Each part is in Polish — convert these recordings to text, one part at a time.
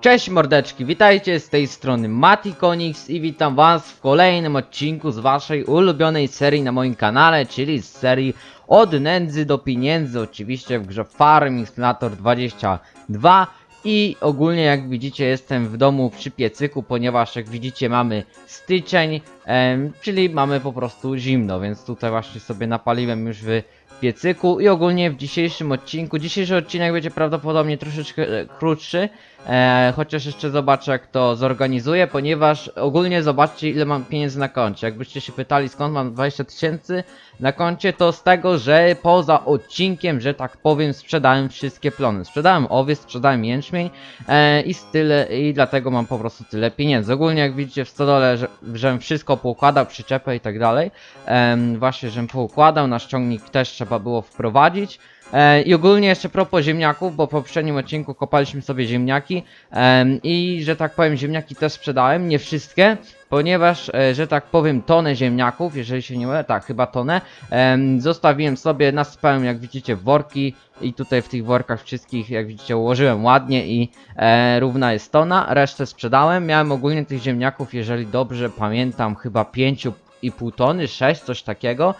Cześć mordeczki, witajcie z tej strony Mati Konix i witam was w kolejnym odcinku z waszej ulubionej serii na moim kanale, czyli z serii Od nędzy do pieniędzy, oczywiście w grze Farming Simulator 22 i ogólnie jak widzicie jestem w domu przy piecyku, ponieważ jak widzicie mamy styczeń, em, czyli mamy po prostu zimno, więc tutaj właśnie sobie napaliłem już w piecyku i ogólnie w dzisiejszym odcinku, dzisiejszy odcinek będzie prawdopodobnie troszeczkę e, krótszy, e, chociaż jeszcze zobaczę jak to zorganizuję, ponieważ ogólnie zobaczcie ile mam pieniędzy na koncie. Jakbyście się pytali skąd mam 20 tysięcy na koncie, to z tego, że poza odcinkiem, że tak powiem, sprzedałem wszystkie plony. Sprzedałem owiec, sprzedałem jęczmień e, i, tyle, i dlatego mam po prostu tyle pieniędzy. Ogólnie jak widzicie w stodole, że, żem wszystko poukładał, przyczepę i tak dalej. Em, właśnie, żem poukładał, na ściągnik też trzeba było wprowadzić. E, I ogólnie jeszcze propos ziemniaków, bo w poprzednim odcinku kopaliśmy sobie ziemniaki em, i że tak powiem ziemniaki też sprzedałem, nie wszystkie, ponieważ, e, że tak powiem tonę ziemniaków, jeżeli się nie mylę, tak chyba tonę, em, zostawiłem sobie, nasypałem jak widzicie worki i tutaj w tych workach wszystkich jak widzicie ułożyłem ładnie i e, równa jest tona, resztę sprzedałem, miałem ogólnie tych ziemniaków, jeżeli dobrze pamiętam, chyba 5 i pół tony, 6, coś takiego.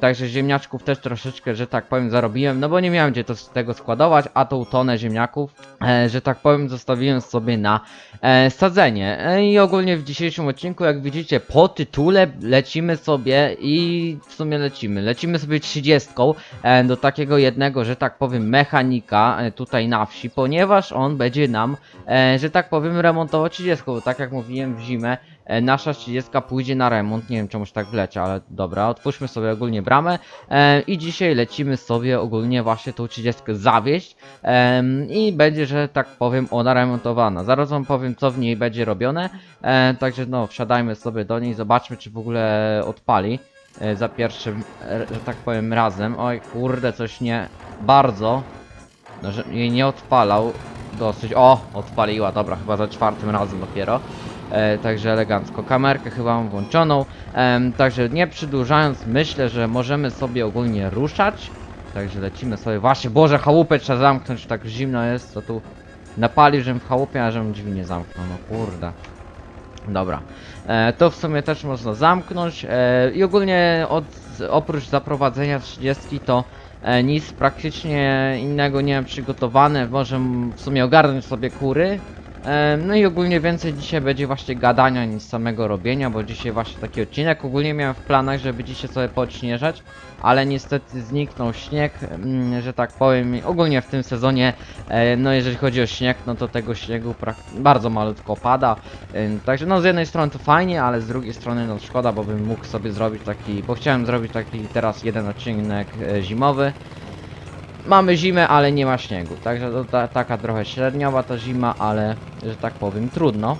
Także ziemniaczków też troszeczkę, że tak powiem, zarobiłem, no bo nie miałem gdzie to tego składować, a tą tonę ziemniaków, e, że tak powiem, zostawiłem sobie na e, sadzenie. E, I ogólnie w dzisiejszym odcinku, jak widzicie, po tytule lecimy sobie i w sumie lecimy. Lecimy sobie 30 e, do takiego jednego, że tak powiem, mechanika tutaj na wsi, ponieważ on będzie nam, że tak powiem, remontował 30, bo tak jak mówiłem w zimę, E, Nasza 30 pójdzie na remont, nie wiem czemuś tak wlecie, ale dobra, otwórzmy sobie ogólnie bramę e, i dzisiaj lecimy sobie ogólnie właśnie tą 30 zawieść em, i będzie, że tak powiem, ona remontowana. Zaraz wam powiem co w niej będzie robione, e, także no wsiadajmy sobie do niej, zobaczmy czy w ogóle odpali e, za pierwszym, e, że tak powiem, razem. Oj kurde, coś nie bardzo, no, że jej nie odpalał dosyć, o, odpaliła, dobra, chyba za czwartym razem dopiero. E, także elegancko. Kamerkę chyba mam włączoną. Także nie przedłużając, myślę, że możemy sobie ogólnie ruszać. Także lecimy sobie. Właśnie, Boże, chałupę trzeba zamknąć, tak zimno jest, to tu napali, żebym w chałupie, a żebym drzwi nie zamknął. No kurde. Dobra. E, to w sumie też można zamknąć. E, I ogólnie od, oprócz zaprowadzenia 30 to e, nic praktycznie innego nie mam przygotowane. Może w sumie ogarnąć sobie kury. No i ogólnie więcej dzisiaj będzie właśnie gadania niż samego robienia, bo dzisiaj właśnie taki odcinek. Ogólnie miałem w planach, żeby dzisiaj sobie podśnieżać, ale niestety zniknął śnieg, mm, że tak powiem. Ogólnie w tym sezonie, e, no jeżeli chodzi o śnieg, no to tego śniegu bardzo malutko pada. Także no z jednej strony to fajnie, ale z drugiej strony no szkoda, bo bym mógł sobie zrobić taki, bo chciałem zrobić taki teraz jeden odcinek e, zimowy. Mamy zimę, ale nie ma śniegu, także to ta, taka trochę średniowa ta zima, ale że tak powiem trudno.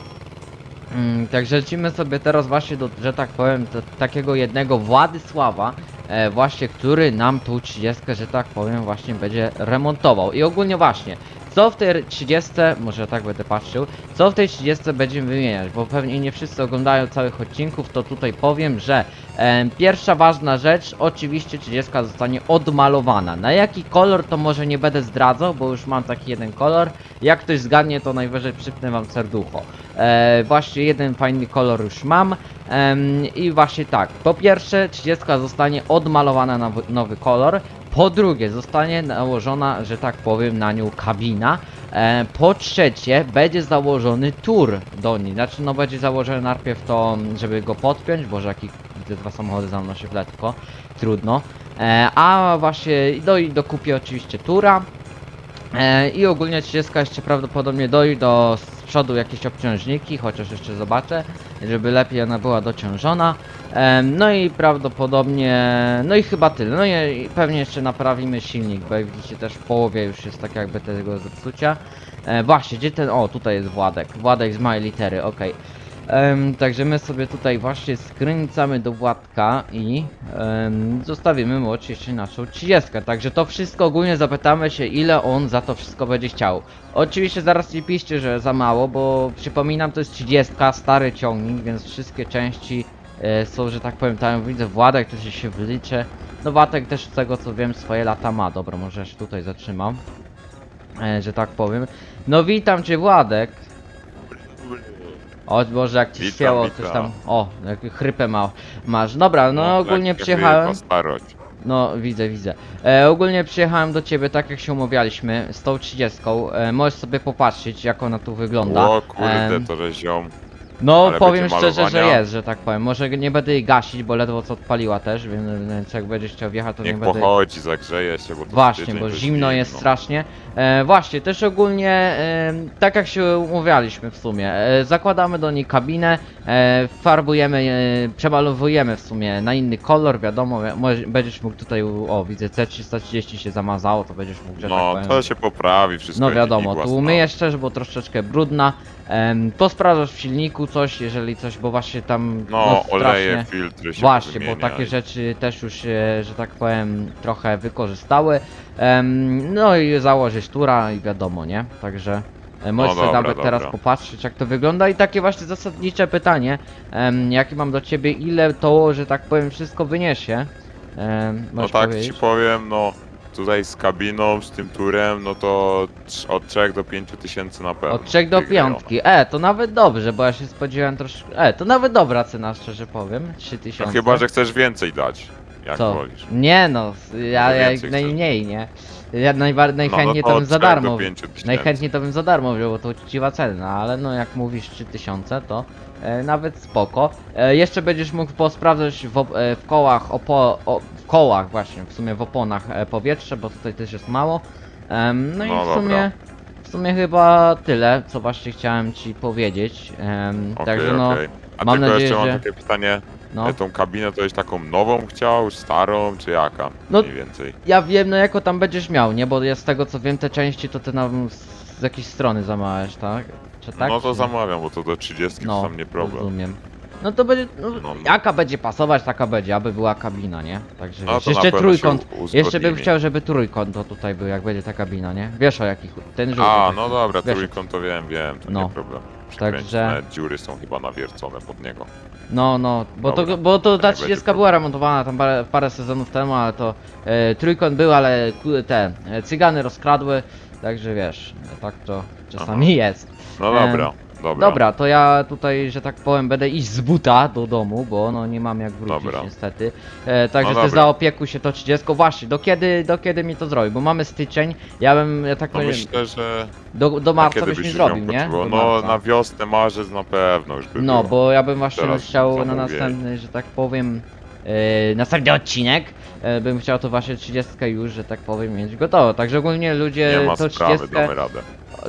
Mm, także lecimy sobie teraz właśnie do, że tak powiem, do takiego jednego Władysława, e, właśnie, który nam tą 30, że tak powiem, właśnie będzie remontował. I ogólnie właśnie, co w tej 30, może tak będę patrzył, co w tej 30 będziemy wymieniać, bo pewnie nie wszyscy oglądają całych odcinków, to tutaj powiem, że e, pierwsza ważna rzecz, oczywiście 30 zostanie odmalowana. Na jaki kolor to może nie będę zdradzał, bo już mam taki jeden kolor. Jak ktoś zgadnie, to najwyżej przypnę wam serducho. E, właśnie jeden fajny kolor już mam. Em, I właśnie tak, po pierwsze 30 zostanie odmalowana na nowy kolor. Po drugie, zostanie nałożona, że tak powiem, na nią kabina. E, po trzecie, będzie założony tur do niej. Znaczy, no będzie założony najpierw to, żeby go podpiąć, bo jaki widzę dwa samochody za mną się letko. Trudno. E, a właśnie, no i dokupię oczywiście tura. E, I ogólnie 30 jeszcze prawdopodobnie dojdzie do z przodu jakieś obciążniki, chociaż jeszcze zobaczę, żeby lepiej ona była dociążona. No i prawdopodobnie, no i chyba tyle. No i, pewnie jeszcze naprawimy silnik, bo jak widzicie też w połowie już jest tak jakby tego zepsucia. E, właśnie, gdzie ten, o tutaj jest Władek, Władek z małej litery. Em, także my sobie tutaj właśnie skręcamy do Władka i zostawimy mu oczywiście naszą 30. Także to wszystko ogólnie zapytamy się ile on za to wszystko będzie chciał. Oczywiście zaraz nie piszcie, że za mało, bo przypominam to jest 30, stary ciągnik, więc wszystkie części są, że tak powiem, tam widzę Władek, to się wyliczę. No Watek też z tego co wiem swoje lata ma. Dobra, może ja się tutaj zatrzymam. E, że tak powiem. No witam cię Władek. O Boże, jak ci Witam, świało, coś tam. O, jak chrypę ma, masz. Dobra, no, ogólnie lekkie przyjechałem. No, widzę, widzę. E, ogólnie przyjechałem do ciebie tak jak się umawialiśmy, z tą 30. E, możesz sobie popatrzeć, jak ona tu wygląda. O kurde, Em, to że ziom. No, Ale powiem będzie szczerze, że malowania? jest, że tak powiem. Może nie będę jej gasić, bo ledwo co odpaliła też, więc, więc jak będziesz chciał wjechać, to Niech nie będę... pochodzi, zagrzeje się, bo to Właśnie, bo to zimno jest strasznie. E, właśnie, też ogólnie, e, tak jak się umawialiśmy w sumie, e, zakładamy do niej kabinę, e, farbujemy, e, przemalowujemy w sumie na inny kolor, wiadomo, wi- może, będziesz mógł tutaj, u- o widzę C330 się zamazało, to będziesz mógł, że tak No, powiem, to się poprawi, wszystko no będzie wiadomo, igła tu stała. umyjesz też, bo troszeczkę brudna. Em, posprawdzasz w silniku coś, jeżeli coś, bo właśnie tam No, oleje, strasznie- filtry się Właśnie, bo wymienia takie i- rzeczy też już się, że tak powiem, trochę wykorzystały. Em, no i założyć tura i wiadomo, nie? Także e, możesz sobie dobra, nawet dobra. teraz popatrzeć jak to wygląda i takie właśnie zasadnicze pytanie, em, jakie mam do ciebie, ile to, że tak powiem, wszystko wyniesie? Em, No możesz tak powiedzieć? ci powiem, no tutaj z kabiną, z tym turem, no to trz- od 3 do 5 tysięcy na pewno. Od 3 do wygrają. 5. E, to nawet dobrze, bo ja się spodziewałem troszkę. E, to nawet dobra cena, szczerze powiem. 3000. No chyba, że chcesz więcej dać, jak Co? wolisz. Nie no, ja, Może ja więcej najmniej, nie? Ja najbar- najchętniej no to to bym od za 3 do darmo. 5 tysięcy. Najchętniej to bym za darmo wziął, bo to uczciwa cena, ale no jak mówisz 3000 to e, nawet spoko. E, jeszcze będziesz mógł posprawdzać w, op- e, w kołach, opo, o, w kołach właśnie, w sumie w oponach e, powietrze, bo tutaj też jest mało. Em, no, i No w sumie, dobra. w sumie chyba tyle, co właśnie chciałem ci powiedzieć. Em, Okej, także no, okej. A mam tylko nadzieję, jeszcze mam że- takie pytanie, no. e, tą kabinę to jest taką nową chciał, starą, czy jaka? No, Mniej więcej. Ja wiem, no jako tam będziesz miał, nie? Bo ja z tego co wiem, te części to ty nam z, z jakiejś strony zamawiasz, tak? Czy tak? no to Czy- zamawiam, bo to do 30 No, to tam nie problem. rozumiem. No to będzie, no, No, no. jaka będzie pasować, taka będzie, aby była kabina, nie? Także No wiesz, to na jeszcze pewno trójkąt, jeszcze bym chciał, żeby trójkąt to tutaj był, jak będzie ta kabina, nie? Wiesz o jakich, ten żółty A, taki. no dobra, Wiesz, trójkąt to wiem, wiem, to No. nie problem. Także- dziury są chyba nawiercone pod niego. No, no, bo to, Dobra, bo to to ta nie będzie 30 problemu. była remontowana tam parę, parę sezonów temu, ale to e, trójkąt był, ale ku- te e, cygany rozkradły, także wiesz, tak to czasami jest. No Em, dobra, dobra. Dobra, to ja tutaj, że tak powiem, będę iść z buta do domu, bo no nie mam jak wrócić Dobra. niestety. E, także No ty dobra. zaopiekuj się to 30. Właśnie, do kiedy, do kiedy mi to zrobi? Bo mamy styczeń, ja bym, ja tak No powiem, myślę, że do, do a marca kiedy byś mi byś zrobił, ją nie? potrzebował? Do No marca. na wiosnę, marzec na pewno już by No, było. bo ja bym właśnie Teraz chciał na następny, że tak powiem, e, następny odcinek, e, bym chciał to właśnie 30 już, że tak powiem, mieć gotowe. Także ogólnie ludzie Nie ma to sprawy, 30 damy radę.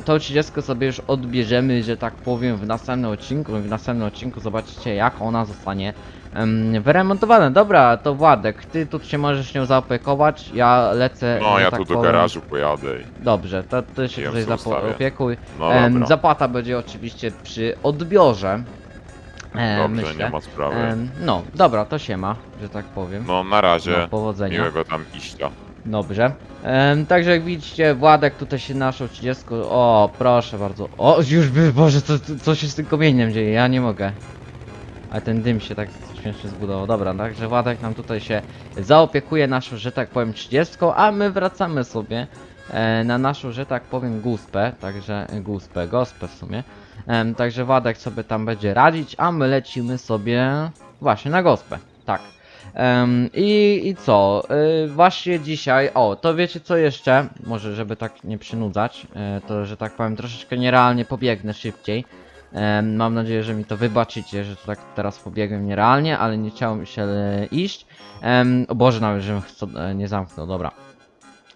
Tą 30 sobie już odbierzemy, że tak powiem, w następnym odcinku. W następnym odcinku zobaczycie, jak ona zostanie em, wyremontowana. Dobra, to Władek, ty tu się możesz nią zaopiekować. Ja lecę. No ja tak tu do powiem- garażu pojadę i... Dobrze, to ty się tutaj zaopiekuj. No dobra, zapłata będzie oczywiście przy odbiorze. E, dobrze, myślę. nie ma sprawy. Em, no, dobra, to się ma, że tak powiem. No na razie, No, powodzenia. miłego tam iścia. Dobrze. Em, także jak widzicie, Władek tutaj się naszą 30. O, proszę bardzo. O, już by, Boże, co, co- się z tym kamieniem dzieje? Ja nie mogę. A ten dym się tak śmiesznie zbudował. Dobra, także Władek nam tutaj się zaopiekuje naszą, że tak powiem, 30, a my wracamy sobie e, na naszą, że tak powiem, guspę. Także guspę, gospę w sumie. Także Władek sobie tam będzie radzić, a my lecimy sobie właśnie na gospę. Tak. Em, i, I co? Y, właśnie dzisiaj, o, to wiecie co jeszcze? Może, żeby tak nie przynudzać, e, to że tak powiem, troszeczkę nierealnie pobiegnę szybciej. Mam nadzieję, że mi to wybaczycie, że to tak teraz pobiegłem nierealnie, ale nie chciało mi się e, iść. O Boże, nawet żebym e, nie zamknął, dobra.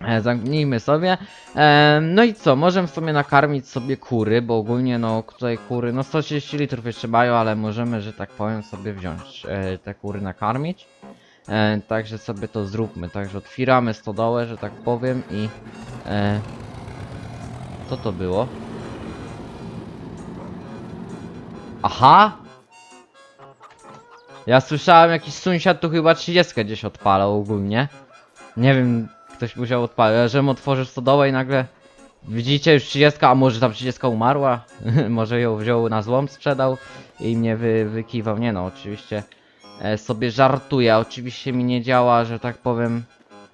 E, Zamknijmy sobie. No i co, możemy sobie nakarmić sobie kury, bo ogólnie no tutaj kury, no 130 litrów jeszcze mają, ale możemy, że tak powiem, sobie wziąć e, te kury nakarmić. E, także sobie to zróbmy. Także otwieramy stodołę, że tak powiem i... E, co to było? Aha! Ja słyszałem jakiś sąsiad tu chyba 30 gdzieś odpalał ogólnie. Nie wiem, ktoś musiał odpalić, żebym otworzył stodołę i nagle... Widzicie już 30, a może tam 30 umarła? może ją wziął na złom, sprzedał i mnie wy, wykiwał. Nie no, oczywiście e, sobie żartuję. Oczywiście mi nie działa, że tak powiem.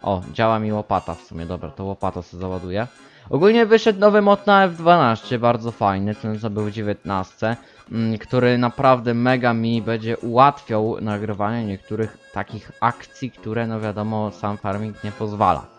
O, działa mi łopata w sumie, dobra, to łopata sobie załaduję. Ogólnie wyszedł nowy mod na F12, bardzo fajny, ten co był w 19, mm, który naprawdę mega mi będzie ułatwiał nagrywanie niektórych takich akcji, które no wiadomo sam farming nie pozwala.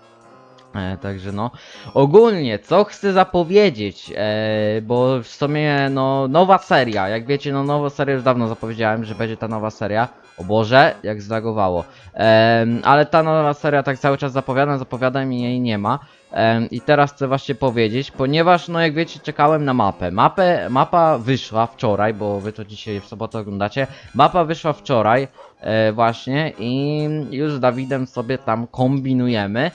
E, także no, ogólnie co chcę zapowiedzieć, e, bo w sumie no nowa seria, jak wiecie no nową serię już dawno zapowiedziałem, że będzie ta nowa seria. O Boże, jak zlagowało. Em, ale ta nowa seria tak cały czas zapowiadam, zapowiadam i jej nie ma. Em, I teraz chcę właśnie powiedzieć, ponieważ no jak wiecie czekałem na mapę. Mapę, mapa wyszła wczoraj, bo wy to dzisiaj w sobotę oglądacie. Mapa wyszła wczoraj e, właśnie i już z Dawidem sobie tam kombinujemy.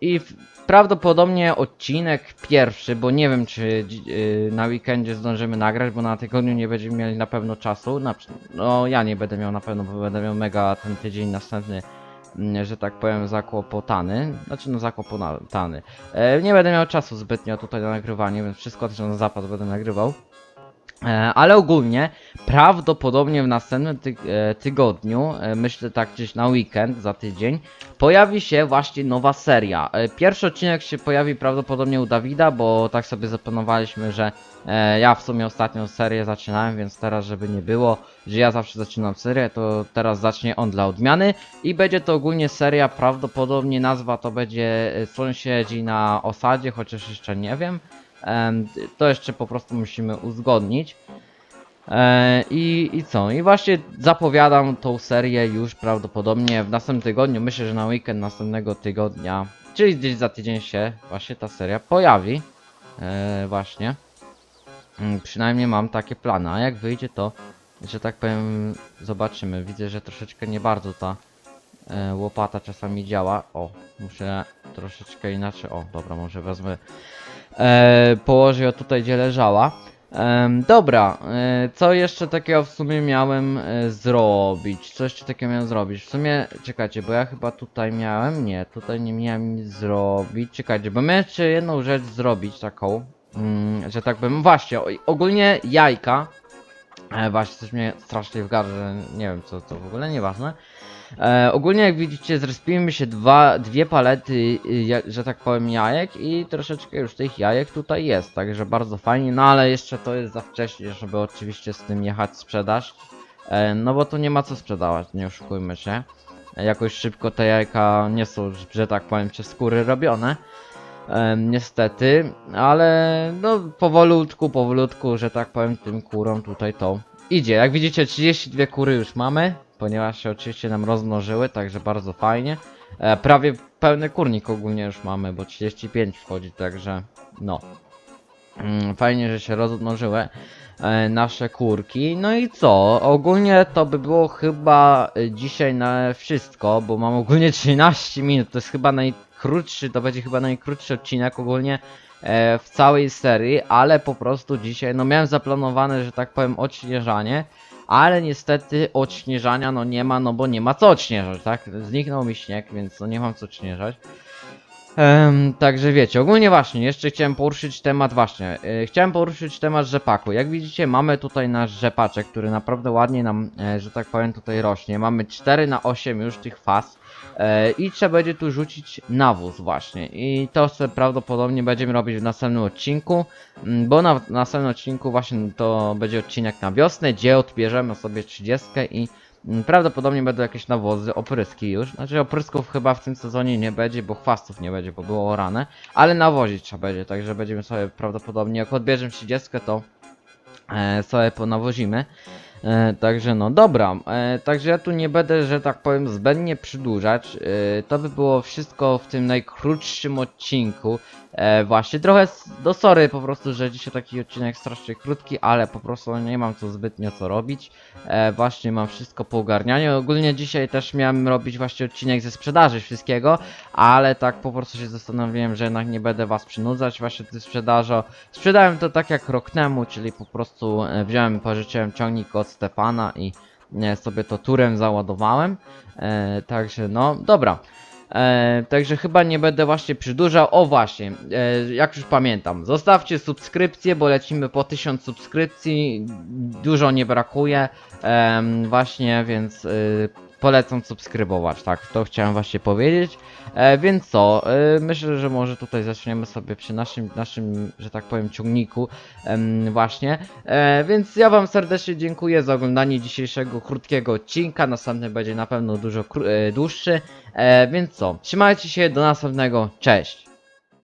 I prawdopodobnie odcinek pierwszy, bo nie wiem czy y, na weekendzie zdążymy nagrać, bo na tygodniu nie będziemy mieli na pewno czasu. No ja nie będę miał na pewno, bo będę miał mega ten tydzień następny, mm, że tak powiem, zakłopotany. Znaczy no zakłopotany. E, nie będę miał czasu zbytnio tutaj na nagrywanie, więc wszystko też na zapas będę nagrywał. E, ale ogólnie prawdopodobnie w następnym ty e, tygodniu, e, myślę tak gdzieś na weekend, za tydzień, pojawi się właśnie nowa seria. Pierwszy odcinek się pojawi prawdopodobnie u Dawida, bo tak sobie zaplanowaliśmy, że ja w sumie ostatnią serię zaczynałem, więc teraz żeby nie było, że ja zawsze zaczynam serię, to teraz zacznie on dla odmiany i będzie to ogólnie seria, prawdopodobnie nazwa to będzie Sąsiedzi na osadzie, chociaż jeszcze nie wiem. To jeszcze po prostu musimy uzgodnić. E, I, I co? I właśnie zapowiadam tą serię już prawdopodobnie w następnym tygodniu. Myślę, że na weekend następnego tygodnia, czyli gdzieś za tydzień się właśnie ta seria pojawi. E, właśnie. Mm, Przynajmniej mam takie plany. A jak wyjdzie to, że tak powiem, zobaczymy. Widzę, że troszeczkę nie bardzo ta e, łopata czasami działa. O, muszę troszeczkę inaczej. O, dobra, może wezmę. E, położę ją tutaj, gdzie leżała. Em, dobra, e, co jeszcze takiego w sumie miałem e, zrobić? Co jeszcze takiego miałem zrobić? W sumie, czekajcie, bo ja chyba tutaj miałem, nie, tutaj nie miałem nic zrobić. Czekajcie, bo miałem jeszcze jedną rzecz zrobić, taką, mm, że tak powiem, właśnie, ogólnie jajka. E, właśnie, coś mnie strasznie wgarza, że nie wiem co to w ogóle, nieważne. E, ogólnie jak widzicie zrespiły się dwa, dwie palety, y, że tak powiem jajek i troszeczkę już tych jajek tutaj jest, także bardzo fajnie, no ale jeszcze to jest za wcześnie, żeby oczywiście z tym jechać sprzedaż, e, no bo tu nie ma co sprzedawać, nie oszukujmy się. E, Jakoś szybko te jajka nie są, że tak powiem, przez skóry robione. Niestety, ale no powolutku, powolutku, że tak powiem, tym kurom tutaj to idzie. Jak widzicie, 32 kury już mamy, ponieważ się oczywiście nam rozmnożyły, także bardzo fajnie. E, prawie pełny kurnik ogólnie już mamy, bo 35 wchodzi, także no. Mm, Fajnie, że się rozmnożyły e, nasze kurki. No i co? Ogólnie to by było chyba e, dzisiaj na wszystko, bo mam ogólnie 13 minut. To jest chyba najkrótszy, to będzie chyba najkrótszy odcinek ogólnie e, w całej serii, ale po prostu dzisiaj, no miałem zaplanowane, że tak powiem, odśnieżanie. Ale niestety odśnieżania no nie ma, no bo nie ma co odśnieżać, tak? Zniknął mi śnieg, więc no nie mam co odśnieżać. Em, także wiecie, ogólnie właśnie, jeszcze chciałem poruszyć temat właśnie, e, chciałem poruszyć temat rzepaku. Jak widzicie mamy tutaj nasz rzepaczek, który naprawdę ładnie nam, e, że tak powiem, tutaj rośnie. Mamy 4 na 8 już tych faz e, i trzeba będzie tu rzucić nawóz właśnie. I to sobie prawdopodobnie będziemy robić w następnym odcinku, bo na, w następnym odcinku właśnie to będzie odcinek na wiosnę, gdzie odbierzemy sobie 30 i Prawdopodobnie będą jakieś nawozy, opryski już. Znaczy oprysków chyba w tym sezonie nie będzie, bo chwastów nie będzie, bo było orane. Ale nawozić trzeba będzie, także będziemy sobie prawdopodobnie, jak odbierzemy 30, to e, sobie ponawozimy. E, także no dobra, e, także ja tu nie będę, że tak powiem, zbędnie przedłużać. E, to by było wszystko w tym najkrótszym odcinku. E, właśnie, trochę do sorry po prostu, że dzisiaj taki odcinek strasznie krótki, ale po prostu nie mam co zbytnio co robić. E, właśnie mam wszystko po ogarnianiu. Ogólnie dzisiaj też miałem robić właśnie odcinek ze sprzedaży wszystkiego, ale tak po prostu się zastanowiłem, że jednak nie będę was przynudzać właśnie ze sprzedażą. Sprzedałem to tak jak rok temu, czyli po prostu e, wziąłem, pożyczyłem ciągnik od Stefana i e, sobie to turem załadowałem. E, także no, dobra. E, także chyba nie będę właśnie przedłużał. O właśnie, e, jak już pamiętam, zostawcie subskrypcję, bo lecimy po 1000 subskrypcji. Dużo nie brakuje. Em, właśnie, więc y, polecam subskrybować, tak, to chciałem właśnie powiedzieć. E, więc co, e, myślę, że może tutaj zaczniemy sobie przy naszym, naszym, że tak powiem, ciągniku właśnie. E, więc ja wam serdecznie dziękuję za oglądanie dzisiejszego krótkiego odcinka, następny będzie na pewno dużo e, dłuższy. E, więc co, trzymajcie się, do następnego, cześć!